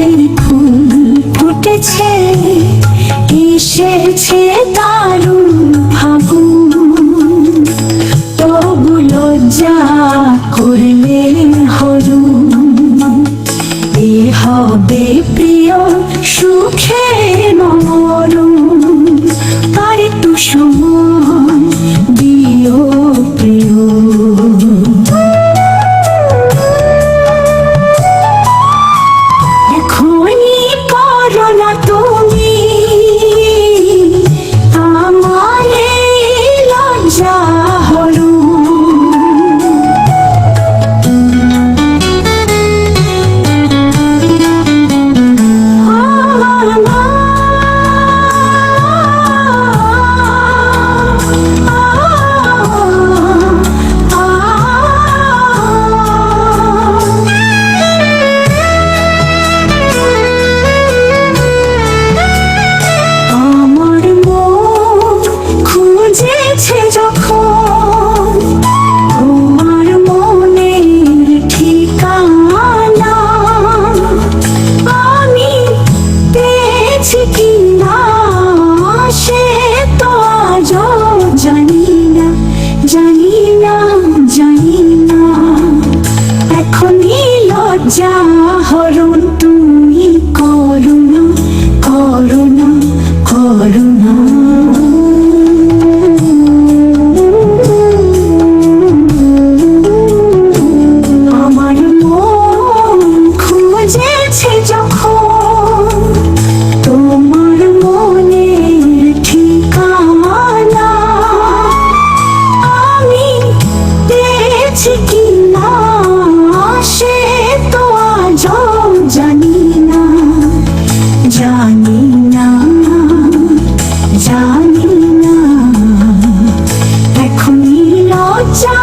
রঙিন ফুল ফুটেছে, এসেছে দারুণ ভাবু তবুলো যা করলে হরু এ হবে প্রিয় সুখে নর want to যা হরণ তুমি করুণা করুণা করুণা। এখন লজ্জা